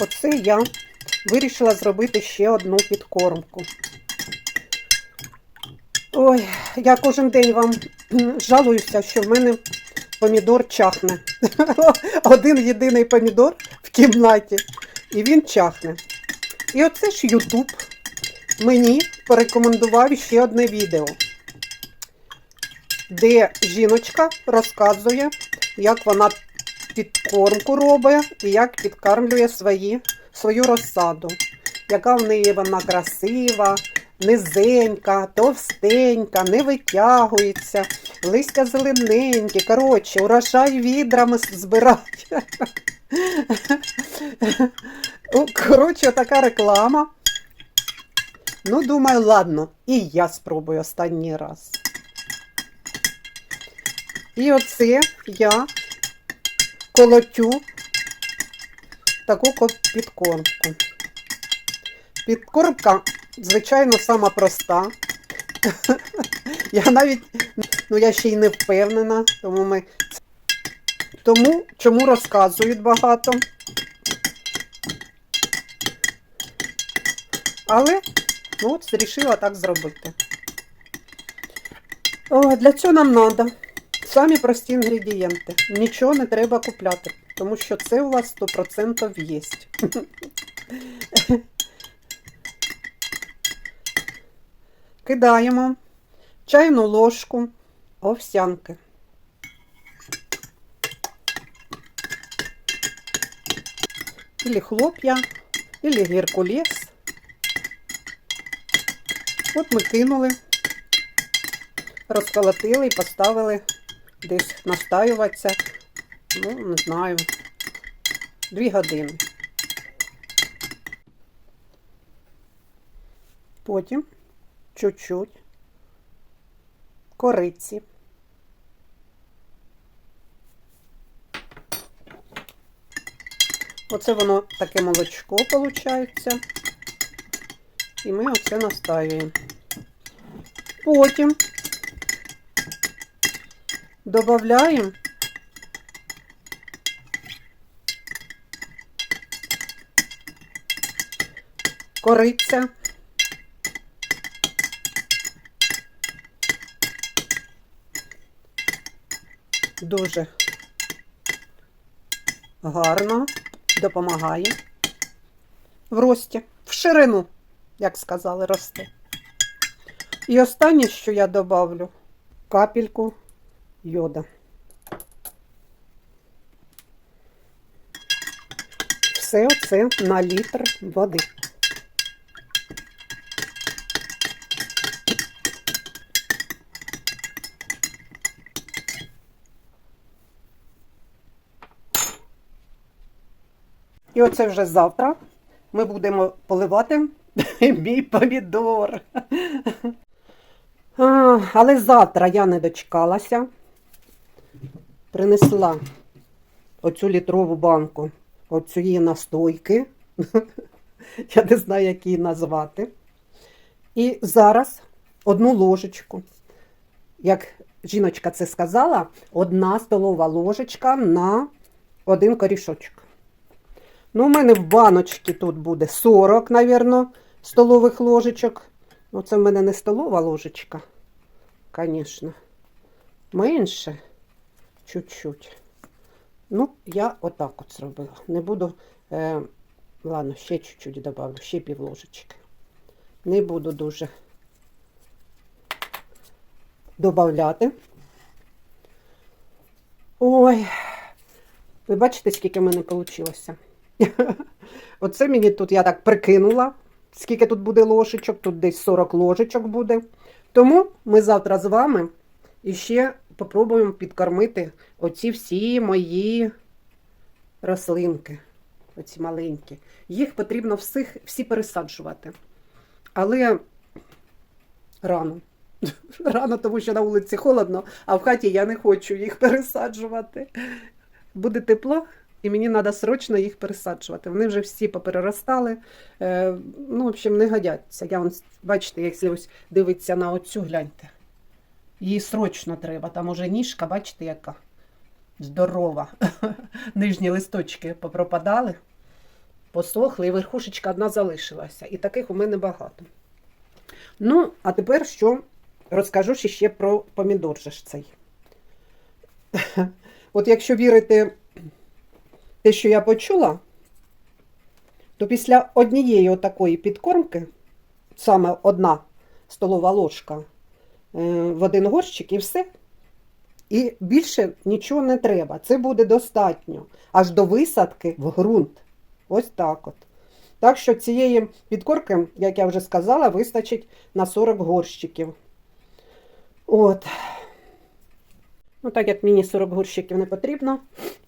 Оце я вирішила зробити ще одну підкормку. Ой, я кожен день вам жалуюся, що в мене помідор чахне. Один єдиний помідор в кімнаті, і він чахне. І оце ж Ютуб мені порекомендував ще одне відео, де жіночка розказує, як вона підкормку робить і як підкармлює свої, свою розсаду. Яка в неї вона красива, низенька, товстенька, не витягується, листя зелененьке. Коротше, урожай відрами збирать. Ну, Коротше, така реклама. Ну, думаю, ладно, і я спробую останній раз. І оце я колотю таку підкормку. Підкормка, звичайно, сама проста. Я навіть, ну я ще й не впевнена, тому ми. Тому чому розказують багато. Але ну, от вирішила так зробити. О, для цього нам треба самі прості інгредієнти. Нічого не треба купляти, тому що це у вас 100% є. Кидаємо чайну ложку овсянки. Или хлоп'я, или геркулес. От ми кинули, розколотили і поставили десь настаюватися, ну, не знаю, дві години. Потім чуть-чуть кориці. Оце воно таке молочко виходить. І ми оце настаюємо. Потім додаємо кориця. Дуже гарно. Допомагає в рості, в ширину, як сказали, росте. І останнє, що я добавлю, капельку йода. Все це на літр води. І оце вже завтра ми будемо поливати мій помідор. А, але завтра я не дочекалася. Принесла оцю літрову банку оцієї настойки. Я не знаю, як її назвати. І зараз одну ложечку. Як жіночка це сказала, одна столова ложечка на один корішочок. Ну, у мене в баночці тут буде 40, мабуть, столових ложечок. Ну, це в мене не столова ложечка, звісно. Менше чуть-чуть. Ну, я отак от зробила. Не буду. Е, ладно, ще чуть-чуть добавлю, ще пів ложечки. Не буду дуже додавати. Ой, ви бачите, скільки в мене вийшло? Оце мені тут я так прикинула, скільки тут буде ложечок, тут десь 40 ложечок буде. Тому ми завтра з вами іще попробуємо підкормити оці всі мої рослинки, оці маленькі. Їх потрібно всіх, всі пересаджувати. Але рано. Рано, тому що на вулиці холодно, а в хаті я не хочу їх пересаджувати. Буде тепло, і мені треба срочно їх пересаджувати. Вони вже всі попереростали. Е, ну, в общем, не годяться. Я бачите, якщо дивиться на оцю, гляньте. Її срочно треба. Там уже ніжка, бачите, яка здорова. Нижні листочки попропадали. посохли, і верхушечка одна залишилася. І таких у мене багато. Ну, а тепер що розкажу ще про помідор же ж цей. От якщо вірити те, що я почула, то після однієї отакої підкормки, саме одна столова ложка в один горщик і все. І більше нічого не треба. Це буде достатньо аж до висадки в ґрунт. Ось так от. Так що цієї підкорки, як я вже сказала, вистачить на 40 горщиків. От. Ну, так як мені 40 горщиків не потрібно,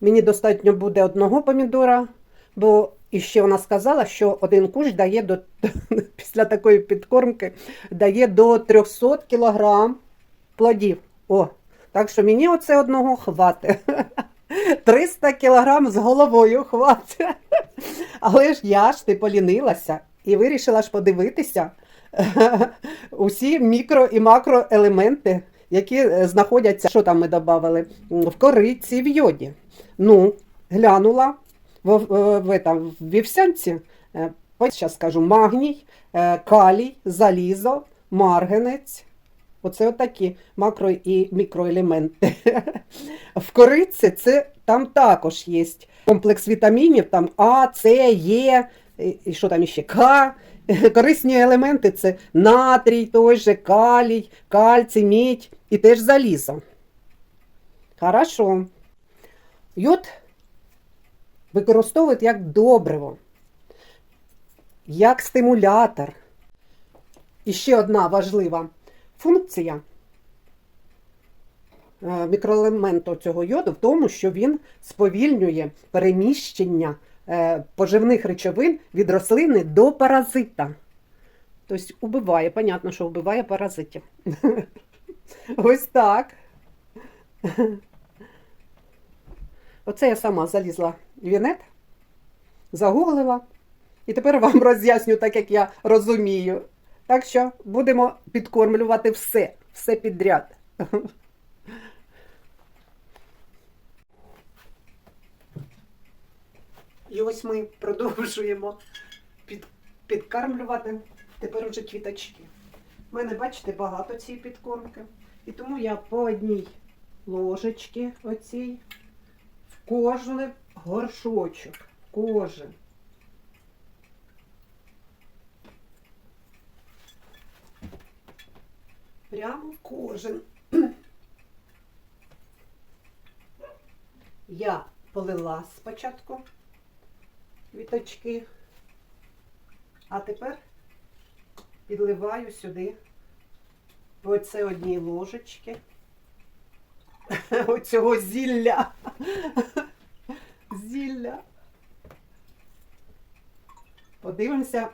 мені достатньо буде одного помідора, бо іще вона сказала, що один кущ дає до, після такої підкормки дає до 300 кілограм плодів. О, так що мені оце одного хватить. 300 кілограм з головою хватить. Але ж я ж ти полінилася і вирішила ж подивитися усі мікро і макроелементи, які е, знаходяться, що там ми додавали, в кориці, в йоді. Ну, глянула в, в, в, там, в вівсянці, е, ось зараз скажу, магній, е, калій, залізо, марганець. Оце отакі макро і мікроелементи. В кориці це там також є комплекс вітамінів, там А, С, Е, і що там іще? К. Корисні елементи це натрій, той же, калій, кальцій, мідь і теж залізо. Хорошо. Йод використовують як добриво, як стимулятор. І ще одна важлива функція е, мікроелементу цього йоду в тому, що він сповільнює переміщення е, поживних речовин від рослини до паразита. Тобто убиває, понятно, що вбиває паразитів. Ось так. Оце я сама залізла в інет, загуглила, і тепер вам роз'ясню так, як я розумію. Так що будемо підкормлювати все, все підряд. І ось ми продовжуємо під, підкармлювати тепер уже квіточки. У мене, бачите, багато цієї підкормки. І тому я по одній ложечці оцій в кожний горшочок. Кожен. Прямо в кожен. Я полила спочатку квіточки, а тепер підливаю сюди оце одній ложечки оцього зілля. Зілля. Подивимося,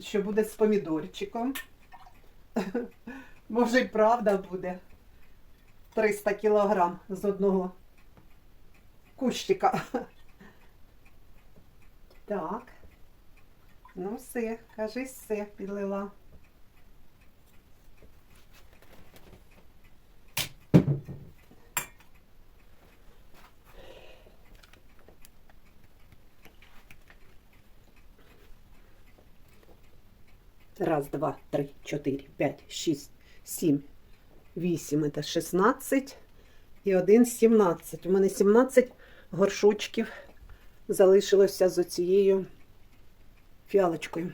що буде з помідорчиком. Може, і правда буде 300 кілограм з одного кущика. Так. Ну, все, кажись, все підлила. Раз, два, три, чотири, п'ять, шість, сім, вісім, це 16 і один 17. У мене 17 горшочків залишилося з оцією фіалочкою.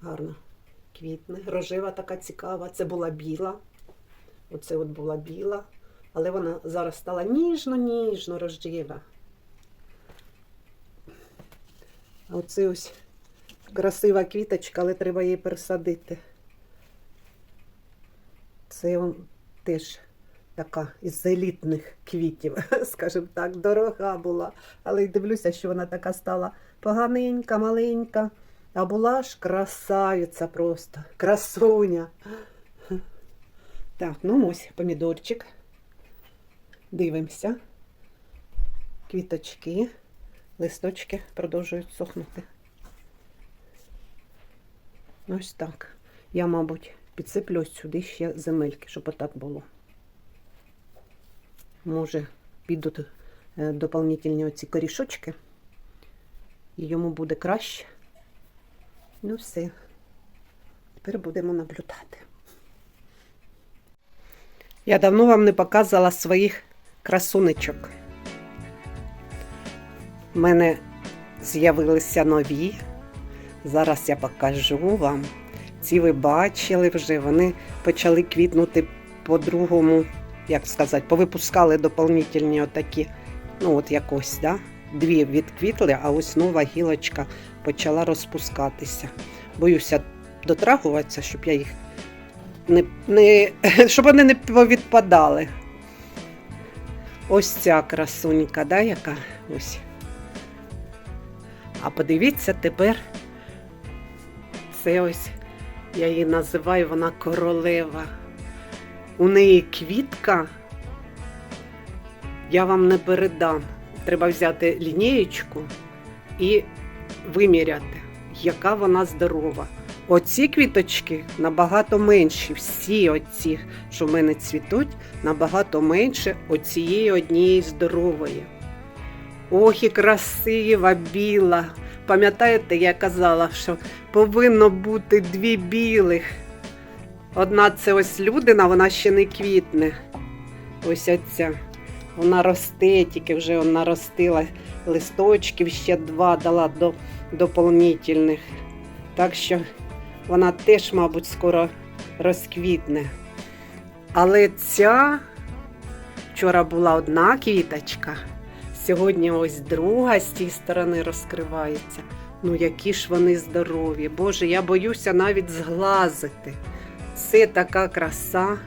Гарно квітне. Рожева така цікава. Це була біла. Оце от була біла. Але вона зараз стала ніжно-ніжно рожева. А оце ось красива квіточка, але треба її пересадити. Це он теж така із елітних квітів, скажімо так, дорога була. Але й дивлюся, що вона така стала поганенька, маленька. А була ж красавиця просто, красуня. Так, ну ось помідорчик. Дивимося. Квіточки, листочки продовжують сохнути. Ось так. Я, мабуть, підсиплю ось сюди ще земельки, щоб отак було. Може, підуть е, доповнительні оці корішочки, і йому буде краще. Ну все. Тепер будемо наблюдати. Я давно вам не показувала своїх красунечок. У мене з'явилися нові. Зараз я покажу вам. Ці ви бачили вже, вони почали квітнути по-другому, як сказати, повипускали доповнительні отакі, ну от якось, да? Дві відквітли, а ось нова гілочка почала розпускатися. Боюся дотрагуватися, щоб я їх не, не, щоб вони не повідпадали. Ось ця красунька, да, яка ось. А подивіться тепер, це ось, я її називаю, вона королева. У неї квітка, я вам не передам. Треба взяти лінієчку і виміряти, яка вона здорова. Оці квіточки набагато менші. Всі оці, що в мене цвітуть, набагато менше оцієї однієї здорової. Ох, і красива, біла. Пам'ятаєте, я казала, що повинно бути дві білих. Одна це ось людина, вона ще не квітне. Ось оця. Вона росте, тільки вже вона ростила листочків, ще два дала до доповнительних. Так що вона теж, мабуть, скоро розквітне. Але ця вчора була одна квіточка, сьогодні ось друга з тієї сторони розкривається. Ну, які ж вони здорові. Боже, я боюся навіть зглазити. Це така краса.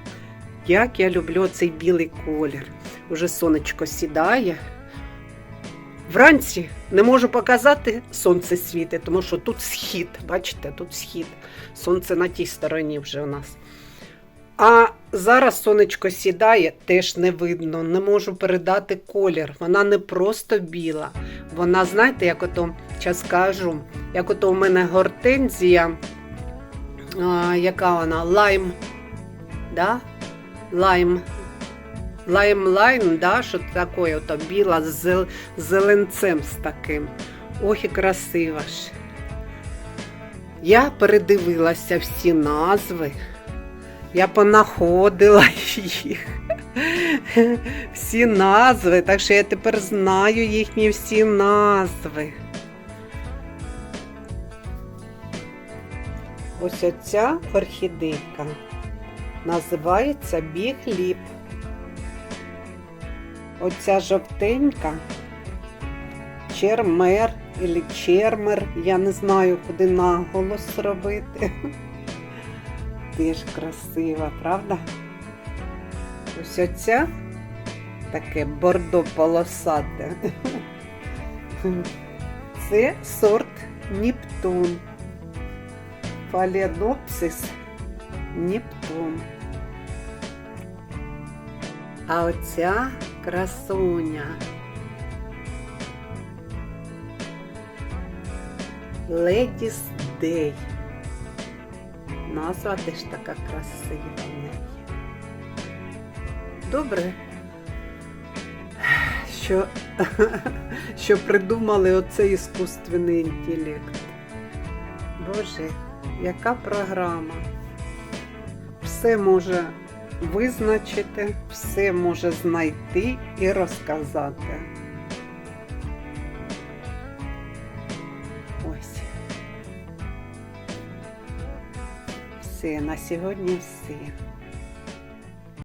Як я люблю цей білий колір. Уже сонечко сідає. Вранці не можу показати сонце світить, тому що тут схід. Бачите, тут схід. Сонце на тій стороні вже у нас. А зараз сонечко сідає, теж не видно, не можу передати колір. Вона не просто біла. Вона, знаєте, як ото час кажу, як ото у мене гортензія, а, яка вона? Лайм. Да? Лайм. Лайм-лайм, да, що таке, ото біла з зел- зеленцем з таким. Ох і красива ж. Я передивилася всі назви. Я понаходила їх. Всі назви, так що я тепер знаю їхні всі назви. Ось оця орхідейка називається бігліп. Оця жовтенька чермер або чермер, я не знаю, куди наголос робити. Теж красива, правда? Ось оця таке бордо полосате. Це сорт Нептун. Фалінопсис Нептун. А оця красуня. Ледіс Дей. Назва теж така красива в неї. Добре, що, що придумали оцей іскусственний інтелект. Боже, яка програма? Все може визначити, все може знайти і розказати. Все, на сьогодні все.